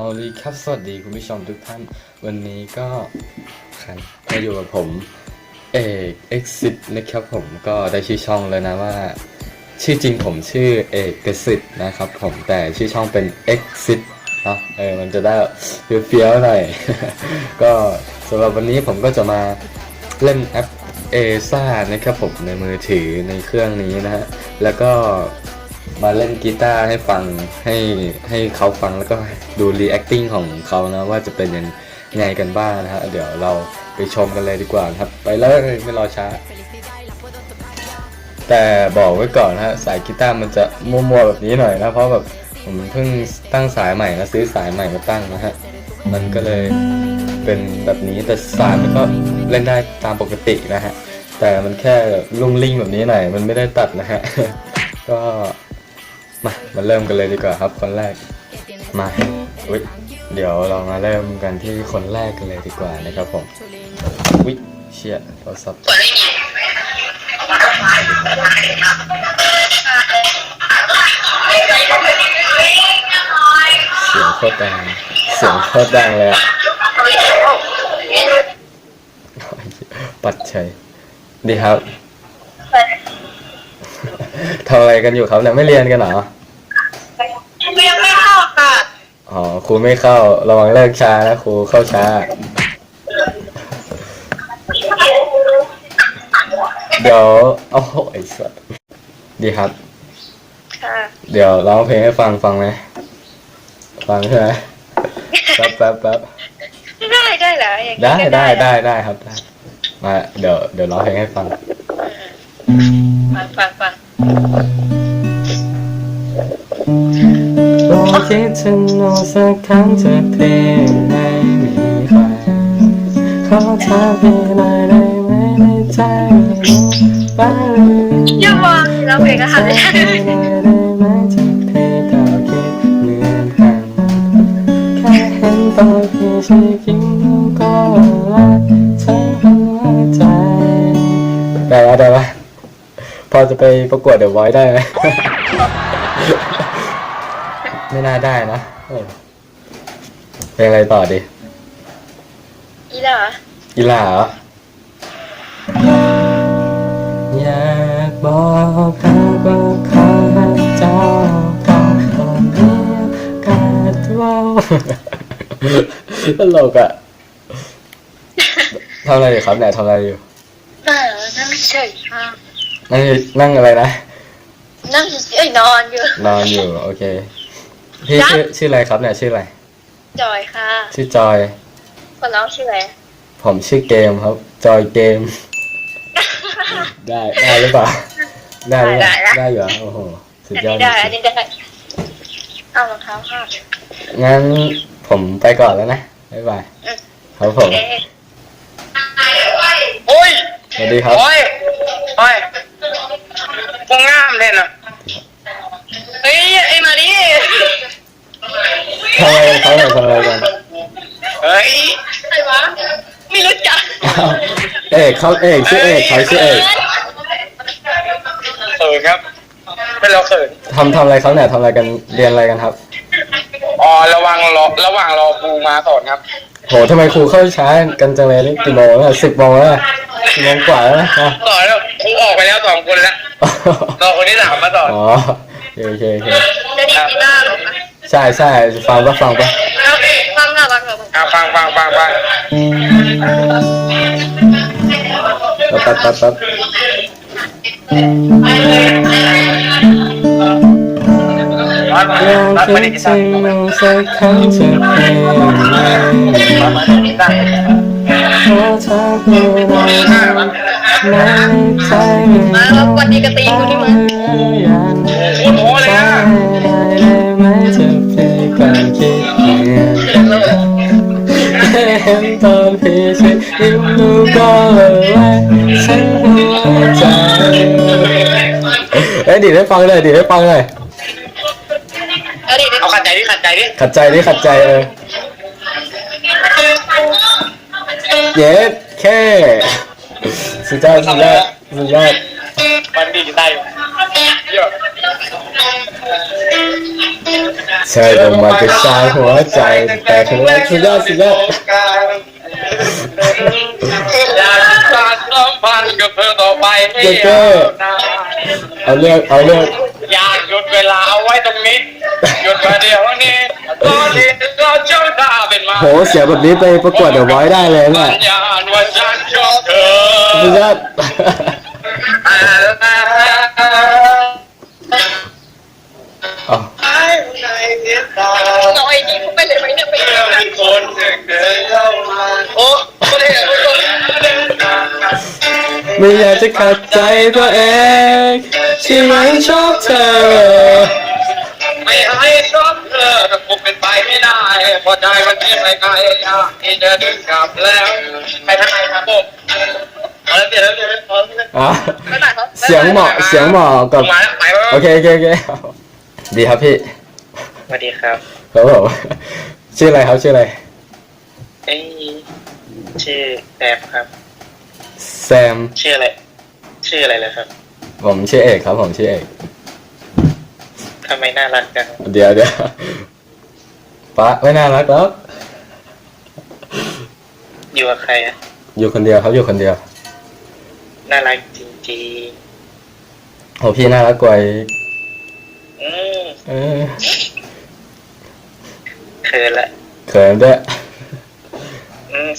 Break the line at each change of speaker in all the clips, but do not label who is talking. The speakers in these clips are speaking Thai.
เอาลีครับสวัสดีคุณผู้ชมทุกท่าน วันนี้ก็ครมาอยู่กับผมเอก Exit นะครับผมก็ได้ชื่อช่องแล้วนะว่า ชื่อจริงผมชื่อเอกกสิทธ์นะครับผมแต่ชื่อช่องเป็น Exit เนาะเออมันจะได้เฟี้ยวๆหน่อย ก็สำหรับวันนี้ผมก็จะมาเล่นแอปเอซ่านะครับผมในมือถือในเครื่องนี้นะฮะแล้วก็ มาเล่นกีตาร์ให้ฟังให้ให้เขาฟังแล้วก็ดู reacting ของเขานะว่าจะเป็นยังไงกันบ้างนะฮะเดี๋ยวเราไปชมกันเลยดีกว่าครับ ไปเลยไม่รอช้า แต่บอกไว้ก่อนนะฮะสายกีตาร์มันจะมัวๆแบบนี้หน่อยนะเพราะแบบผมเพิ่งตั้งสายใหม่นะซื้อสายใหม่มาตั้งนะฮะมันก็เลยเป็นแบบนี้แต่สายมันก็เล่นได้ตามปกตินะฮะแต่มันแค่ลุ่งลิ่งแบบนี้หน่อยมันไม่ได้ตัดนะฮะก็ มามาเริ่มกันเลยดีกว่าครับคนแรกมาอุ๊ยเดี๋ยวเรามาเริ่มกันที่คนแรกกันเลยดีกว่านะครับผมอุ๊ยเชียโทรศัพท์เสียงโคตรดังเสียงโคตรดังเลยปัดเฉยดีครับ ทำอะไรกันอยู่ครับเนี่ยไม่เรียนกันเหรอ
เรียนไม่เข้าค่ะ
อ๋อครูไม่เข้าระวังเลิกช้านะครูเข้าช้า เดี๋ยวโอ้โหไอ้สัสดีครับ
ค่ะ
เดี๋ยวร้องเพลงให้ฟังฟังไหมฟังใช่ไหมแป๊บแป๊บแป๊บ
ได้ได้เหรออย่างนี้
ได้
ก็
ได้ได้ได้ครับได้มาเดี๋ยวเดี๋ยวร้องเพลงให้ฟัง
ฟังฟังฟัง
ลองคิดถึงโนสักครั้งจะเพียงไม่มีใครขอเธอเพียงหน่อยได้ไหมในใจรู้บ้างหรื
อย่าวางเราเพลงก็ทำได้
ได้ไหมที่พี่ก็คิดเหมือนกันแค่เห็นตอนพี่ชี้ยิ้มก็รักทั้งหัวใจได้แล้วได้ปะ พอจะไปประกวดเดอะไวท์ได้ไหม ไม่น่าได้นะเออเพลงอะไรต่อดี
อีเหรอ
กีฬาเหรออยากบอกหากว่าข้าเจ้าก็ต้องมีโอกาสเว่า ตลกอะทำอะไรอยู่ครับเนี่ยทำอะไรอยู่
เออนั่งเฉยค่ะ
นั่งนั่งอะไรนะ
นั่งเอ้ยนอนอยู่
นอนอยู่ โอเค พี่
จ๊ะ
ชื่อชื่ออะไรครับเนี่ยชื่ออะไร
จอยค่ะ
ชื่อจอย
คนน้องชื่ออะไร
ผมชื่อเกมครับ จอยเกม ได้ได้หรือเปล่า ได้หรือเปล่าได้อยู่เหรอโอ้โห สุด
อัน
ยอด
นี้
จ
ได้
ริ
อัน
ง
นี้ได้ เอารองเท้าค่ะ
ๆงั้นผมไปก่อนแล้วนะ บ๊ายบายครับผม
เอ๊ะ
โอ้ย
สวัสดีครับ
โอ้ยโอ้ย กูงามเลยนะ
เฮ้ยไอ้มาดิ
ทำไมเขาเนี่ยทำอะไรกัน
เฮ้ย
ใครวะไม่รู้จัก
อ้าวเอกเขาเอกชื่อเอกเขาชื่อเอก
เขินครับเป็นเราเขิน
ทำทำอะไรเขาเนี่ยทำอะไรกันเรียนอะไรกันครับ
อ๋อระวังรอระหว่างรอครูมาสอนครับ
โหทำไมครูเข้าช้ากันจังเลยนี่กี่โมงแล้วสิบโมงแล้วสิบโมงกว่าแล้วนะอ๋อ
สอนแล้วครูออกไปแล้วสองคนแล้ว รอคนที่สามมาสอน
อ๋อโอเคโอเคโอเค
จะดีกีตาร์หรอคะ
ใช่ใช่ฟังปะฟังปะ
ฟังหน่อยฟังหน่อย
อะฟังฟังฟังฟัง
แป๊บแป๊บแป๊บ
ร้อนมา
อยาก
ร้อน
คิ
มา
ด
ดิกี
ถึ
ตาร์
งเราสักครั้งจะเพียงไม่
ร้อนมาดิกีตาร์
ขอเธอเพียงหน่อยได้ไหมในใจ
มาแล้ววันนี้กระตีกูที่มึง
ยัง
โอ้โหเลย
ได้
นะ
ได้ไหมจะพี่ก็คิดเหมือนเห็นตอนพี่ใช้ยิ้มดูก็เลยว่าฉันหัวใจเอ้ยดีดให้ฟังเลยดีดให้ฟังเลย
เอาดิ
เอาขัดใจดิขัดใจดิ
ขัดใจดิขัดใจเออเย็ดแค่ สุดยอดสุดยอดสุดยอด
มันดีกีตาร์อยู่เยอะ
เธอลงมากระชากหัวใจ แต่ข้างแรกสุดยอดสุดยอด
อยากสานสัมพันธ์กับเธอต่อไปให้
เจ๊เก้
ยาวนาน
เอาเลือกเอาเลือก
อยากหยุดเวลาเอาไว้ตรงนี้หยุดมาเดียวนี้ตอนนี้เราเจ้าตา เป็นมา
โหเสียงแบบนี้ไปประกวดเดอะไวท์ได้เลย
ปั
เนี่ย
ญญาว่าฉันชอบเธอ
สุดยอดเอา
น้อยนี่ไปเลยไหมเนี่ยไปเลย
มีคนเดินเข้ามาโอ้ไม่ได้ไม่ได้
ไม่อยากจะขัดใจตัวเองที่ยังชอบเธอ
ไม่ให้ชอบเธอแต่คงเป็นไปไม่ได้ พอใจมันที่ไม่ไกลอยากที่จะดึงกลับแล้วไปทางไหนครับผมเอาแล้วเดี๋ยวแล้วเดี๋ยวแล้วพอแล้ว
อะ
ไม่หนาเขา
เสียงเหมาะเสียงเหมาะกับ
มาแล้วไปแล้ว
โอเคโอเคโอเคดีครับพี่
สวัสดีครับ
ครับผมชื่ออะไรครับชื่ออะไร
ไอ้ชื่อแซมครับ
แซม
ชื่ออะไร ชื่ออะไรเลยครับ
ผมชื่อเอกครับ ผมชื่อเอก
ทำไมน่ารักจัง
เดี๋ยวเดี๋ยว ป้าไม่น่ารักหรอก
อยู่กับใครอะ
อยู่คนเดียวครับอยู่คนเดียว
น่ารักจริง
โอ้พี่น่ารักกว่าอีก
ๆอืม
เออ
เขินละ
เขินด้วย
อืม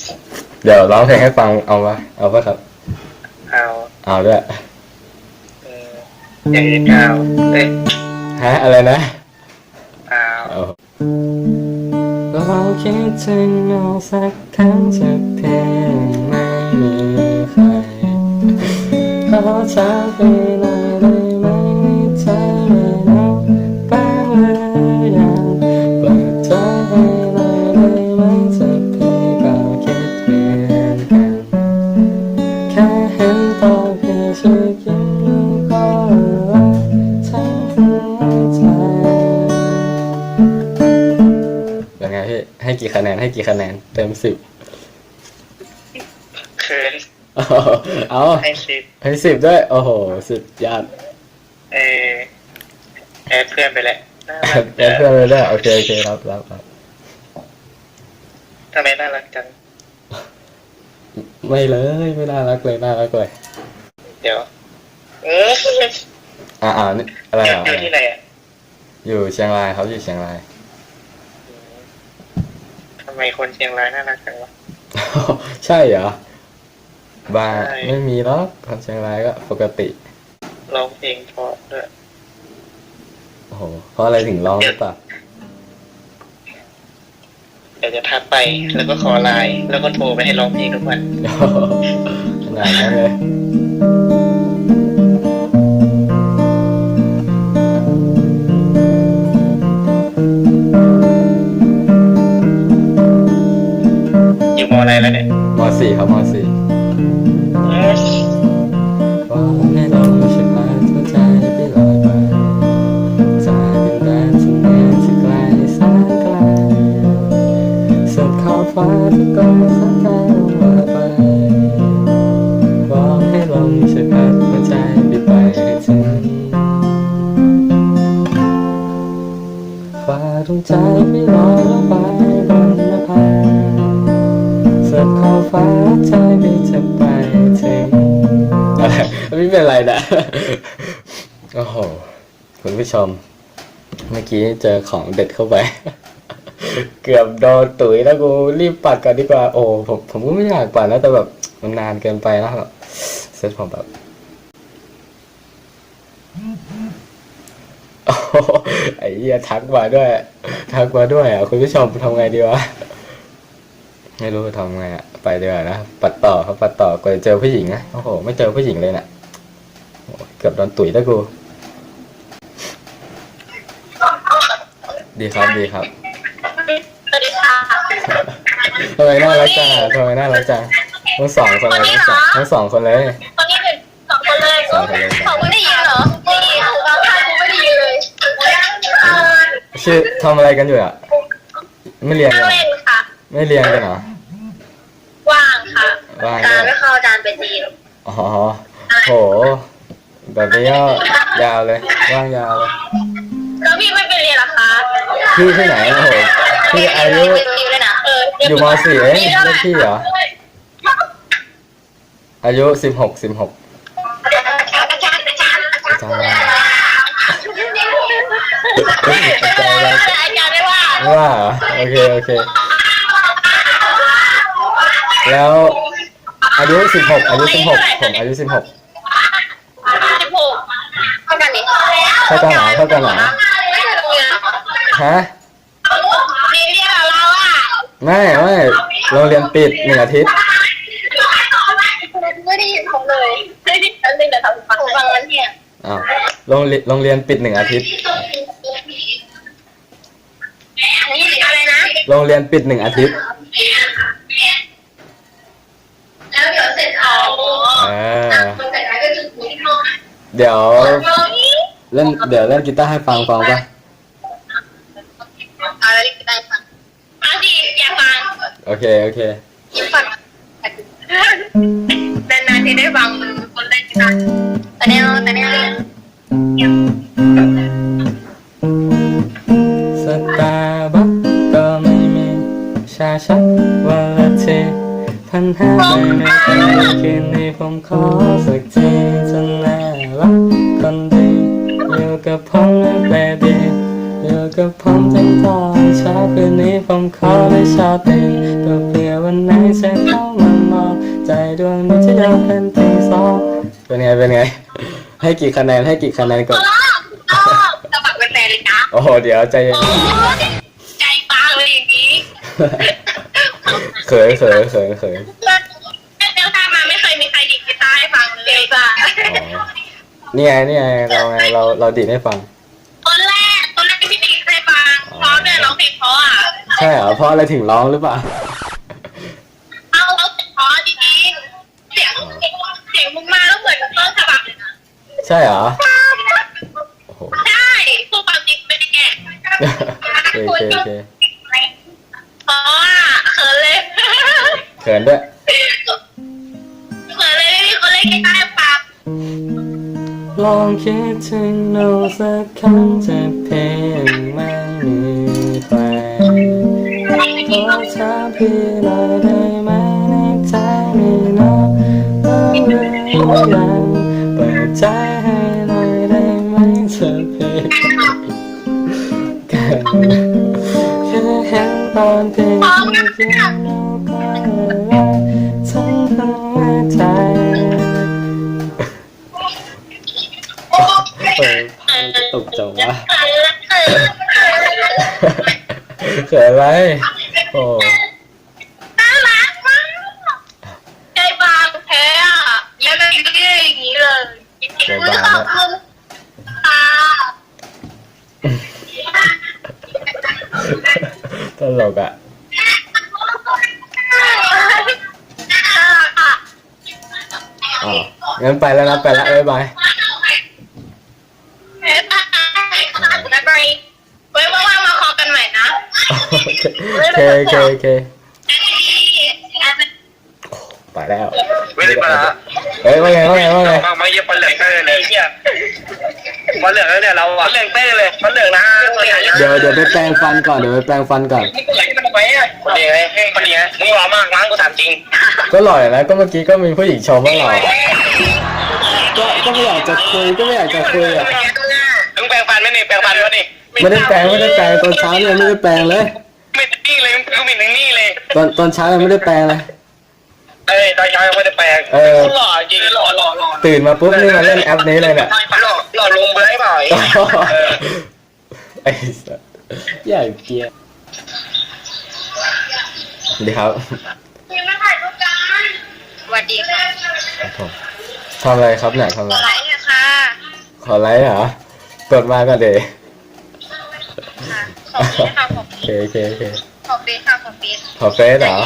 เดี๋ยวร้องเพลงให้ฟังเอาวะเอาปะครับ
เอา
เอาด้วย
อืมอย่างอื่นเอาเอ้ย
ฮะอะไรนะ
เอา
เอา เราคิดถึงเราสักครั้งสักเพียงไม่มีใครขอจากไปหน ให้สิบ
ให้สิบ
ด้วย โอ้โห สุดยอด
เออแอดเพื่อนไปแล้วน่า
แอ
รัก
ดแอดเพื่อนเลยด้วยโอเคโอเครับรับรับ
ทำไมน่ารักจัง
ไม่เลยไม่น่ารักเลยน่ารักเลย
เดี๋ยว เออ
อ่าอ่านี่อะไร
อยู่
อะ
อยู่ที่ไหนอะ
อยู่เชียงรายครับอยู่เชียงราย
อืมทำไมคนเชียงรายน่ารักจังวะ
ใช่เหรอ บ้า
ใช่
ไม่มีหรอกคนเชียงรายก็ปกติ
ร้องเพลงเพราะด้วย
โอ้โหเพราะอะไรถึงร้องหรือเปล่า
เดี๋ยวจะทักไปแล้วก็ขอไลน์แล้วก็โทรไปให้ร้องเพลงทุกวัน
ขนาดนั้นเลย
อยู่มออะไรแล้วเนี่ย
มสี่ครับมสี่ คุณผู้ชม เมื่อกี้เจอของเด็ดเข้าไป เกือบโดนตุ๋ยแล้วกูรีบปัดก่อนดีกว่า โอ้ผมผมก็ไม่อยากปัดนะแต่แบบมันนานเกินไปแล้วแบบเซตผมแบบไอ้เหี้ยทักมาด้วย ทักมาด้วยอะคุณผู้ชมทำไงดีวะ ไม่รู้จะทำไงอะ ไปดีกว่านะ ปัดต่อครับปัดต่อกว่าจะเจอผู้หญิงนะ โอ้โห ไม่เจอผู้หญิงเลยนะ่ะเกือบโดนตุ๋ยแล้วกู ดีครับดีครับ
สวัสดีค่ะ
ทำไมน่ารักจังอะทำไมน่ารักจังทั้งสองคนเลยทั้งสองทั้งสองคนเลย
ตอนนี้เป็นสองคนเลย
สองคนเลย
สองคนได้ยินเหรอได้ยินถูกเอาท่านกูไม่ได้ยินเลย
ชื่อทำอะไรกันอยู่อะ ไม่เรียน
นั่
กั
ง
นเหรอ
เล่นค่ะ
ไม่เรียนกันเหรอ
ว่างค่ะ
ว่าง
จา
ด้
น
วย
ไม่เข้าจานเป็นจีน
อ๋อโหแบบนี้ก็ยาวเลยว่างยาวเลย
พี่
ที่ไหนโอ้โหพี่อายุ
ไม่ไปเลยนะเออ
อยู่มสี่เองเล่นพี่เหรอ อายุสิบหกสิบหก
อาจารย์อาจารย์อาจารย์
จำได้จำได้
อาจารย์ไม่ว่า
ไม่ว่าเหรอโอเคโอเค แล้วอายุสิบหกอายุสิบหกผมอายุสิบหก
สิบหกเท่ากันนี่
เท่ากันเหรอเท่ากันเหรอ ฮะ
มีเรียนกับเราอะ
ไม่ไม่โรงเรียนปิดหนึ่งอาทิตย์
ไม่ได้ยินเขาเลยไม่ได้ยินอันนึงแต่ทำฟังฟังวันเนี่ย
อ้าวโรงเรียนโรงเรียนปิดหนึ่งอาทิตย์
นี่อะไรนะ
โรงเรียนปิดหนึ่งอาทิตย์
แล้วเดี๋ยวเสร็จเอา
อ่า
คนแต่งงานก็จะคุยที่ห้อง
เดี๋ยวเล่นเดี๋ยวเล่นกีตาร์ให้ฟังฟังปะ
อะไรที่ได้ฟังฟังดิอยากฟัง
โอเค โอเค
อยากฟังนานๆที่ได้ฟังคนเล่นกีตาร์ตอนนี้ตอนนี้
สตาร์บัคก็ไม่มีชาชักวันละทีพันห้าไม่ไม่เคยคืนนี้ผมขอสักทีจะน่ารักคนดีอยู่กับผมนะเบบี้ กับผมจนตอนเช้าคืนนี้ผมขอได้ชอบเองก็เพื่อวันไหนจะเข้ามามองใจดวงนี้จะยอมเป็นตีสองเป็นไงเป็นไง ให้กี่คะแนนให้กี่คะแนนก่อน
สมัครเป็นแฟนเลยนะ
โอ้โหเดี๋ยวใจเย็น
ใจปังเลยอย่างนี้
เขินเขินเขินเขิน
เรื่องทางมาไม่เคยมีใครดีดกีตาร์ให้ฟังเลยจ้ะ
อ๋อนี่ไงนี่ไงเราไงเราเราดีดให้ฟัง ใช่เหรอเพราะอะไรถึงร้องหรือเปล่า
เอาเราเสียงเพราะจริงๆเสียงเสียงมึงมาแล้วเหมือนกับต้นฉบับเลยนะ
ใช่เหรอโอ้โห
ใช่พูดความจริงไม่ได้แก่
โอเคโอเคโอเค
เพราะอะเขินเลย
เขินด้วย
เขินเลยไม่มีคนเล่นกีตาร์ให้ฟัง
ลองคิดถึงหนูสักครั้งจะเพียงไม่มีแฟน ขอถามพี่หน่อยได้ไหมในใจมีน้องบ้างหรือยังเปิดใจให้หน่อยได้ไหมเธอเพียงแค่แค่เห็นตอนเพียงเดียวเราก็รักทั้งหัวใจเปิดตกจังวะเขินอะไร โอ้
น่ารักมากใจบางแท้อะยังไงก็ได้อย่างนี้เลยขอบคุณค่ะ
ตลกอะ
น่ารักอะ
อ๋องั้นไปแล้วนะไปแล้วบ๊ายบาย
บ๊ายบายบ๊ายบายไว้ว่างๆมาคอกันใหม่นะ
โอ เคโอเคโอเคไปแล้ว
ไม่ได้มาละ
เฮ้ยว่าไงว่าไงว่าไง
มามาเยี่ยมฟันเหลืองเต้เลยเนี่ยฟันเหลืองแล้วเนี่ยเราฟันเหลืองเต้เลยฟันเหลืองนะตัวใหญ่
เดี๋ยวเดี๋ยวไปแปรงฟันก่อนเดี๋ยวไปแปรงฟันก่อน
นี่ตัวใหญ่มันทำไมอะคนนี้ไงคนนี้มึงหล่อมากมั้งกูถามจริง
ก็หล่ออยู่นะก็เมื่อกี้ก็มีผู้หญิงชมว่าหล่อก็ก็ไม่อยากจะคุยก็ไม่อยากจะคุยอะ
มึงแปลงฟันไหมนี่แปลงฟันวะนี่
ไม่ได้แปรงไม่ได้แปรงตอนเช้าเนี่ยไม่ได้แปรงเลย
ไม่นี่ เลยมึงไม่ถึงนี่เลย
ตอนตอนเช้ายังไม่ได้แปรงเลย
เอ้ยตอนเช้ายังไม่ได้แปลง
เออ
หล่อจริงหล่อหล่อหล่อ
ตื่นมาปุ๊บนี่มาเล่นแอปนี้เลยเนี่ย
หล่อหล่อลงไปได้เปล่า
ไอ้สัสใหญ่เกียร์ดีครับ
ยังไม่ถ่ายรูปกันสวัสดีค่ะ
ครับผมทำอะไรครับเนี่ยทำอะไร
อะไรเนี่ยค่ะ
ขอไลค์เหรอ กดมาก็เดย
ค่ะขอบคุณค่ะขอบ
โอเคโอเคโอเค
ขอบคุณค่ะขอบคุณ
ขอเฟซเหรอ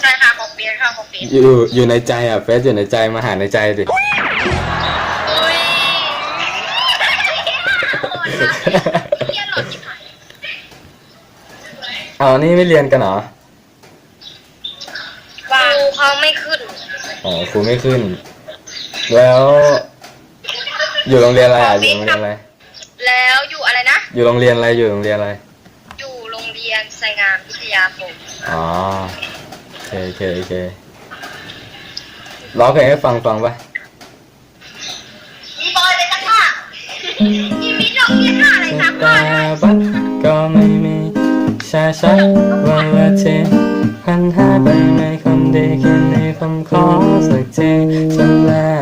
ใช่ค่ะขอบคุณค่ะขอบคุณ
อยู่อยู่ในใจอะเฟซอยู่ในใจมาหาในใจดิ
อุ้ยเยี่ยหลอดจิ๋ว
เอานี่ไม่เรียนกันเหรอ
วางเขาไม่ขึ้น
อ๋อครูไม่ขึ้น แล้ว อยู่โรงเรียนอะไรอะอยู่โรงเรียนอะไร
แล้วอยู่อะไรนะ
อยู่โรงเรียนอะไรอยู่โรงเรียนอะไร
อยู่โรงเรียนไซงามพิท ยาคม
อ๋อโอเคโอเคโอเคร้องเพลงให้ฟังฟังปะ
มีบอยเลยจ้ะค่ะมีมิดอกมีค่าอะไร
ส
ครับ
ตาร์บัคก็ไม่มีชาชักวันละทีหันหาไปไม่คนดีแค่นี้ผมขอสักทีฉันแล้วคนดีอยู่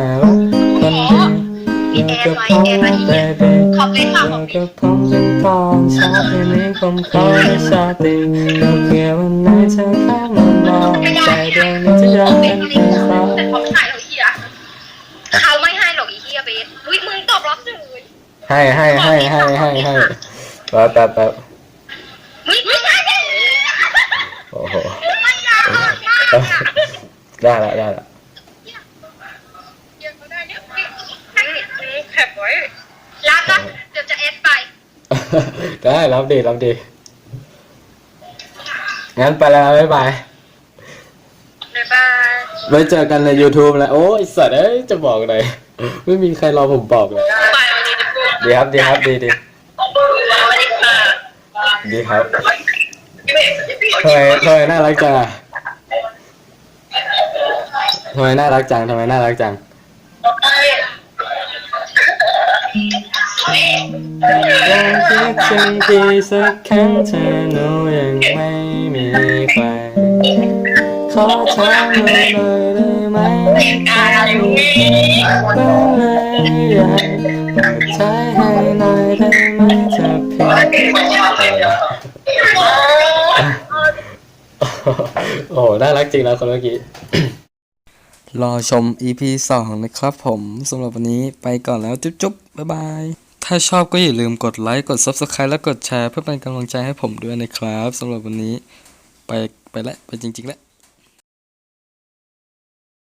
กับผม baby
ขอเป็น
อ
ฝากข
ยู่
อง
กับผมจนตอนเช้าแค่นี้ผมขอให้ชาติก็เพื่อวันไหนเธอเข้ามามองใจดวงนี้จะอยาก
เป็
เป็นน
ลิ
เพื่
ง
อนเขา
แต่เขาไม่ถ่ายเราเฮียเขาไม่ให้หรอกอีเฮียเบสอุ้ยมึงตอบรับเลย
ให้ให้ให้ให้ให้ให้แป๊บแป๊บแป๊บ
มึงไม่ใช่ดิ
โอ้โห
ไม่ยากมากอะ
ได้ละได้ละ
เดี๋ยวเขาได้เนี่ยแคปไว้รับนะเดี๋ยวจะเอฟไป
ได้รับดีรับดีงั้นไปแล้วบ๊ายบาย
บ๊ายบาย
ไว้เจอกันใน YouTube แล้ว โอ้ยสัตว์เอ้ยจะบอกเลย ไม่มีใครรอผมบอกเลย
ไปวันนี้จะพูด
ดีครับดีครับดีดี
สวัสดีค่ะ
ดีครับทำไมทำไมน่ารักจังอะทำไมน่ารักจังทำไมน่ารักจัง ยังคิดถึงพี่สักครั้งเธอหนูยังไม่มีใครขอถามหน่อยได้ไหมถ้ามีก็เลยอยากเปิดใจให้หน่อยได้ไหมเธอเพียงโอ้โหน่ารักจริงนะคนเมื่อกี้รอชม EP 2 นะครับผมสำหรับวันนี้ไปก่อนแล้ว จุ๊บจุ๊บบ๊ายบาย ถ้าชอบก็อย่าลืมกดไลค์กด Subscribe และกดแชร์เพื่อเป็นกำลังใจให้ผมด้วยนะครับสำหรับวันนี้ ไปไปแล้วไปจริงๆแล้ว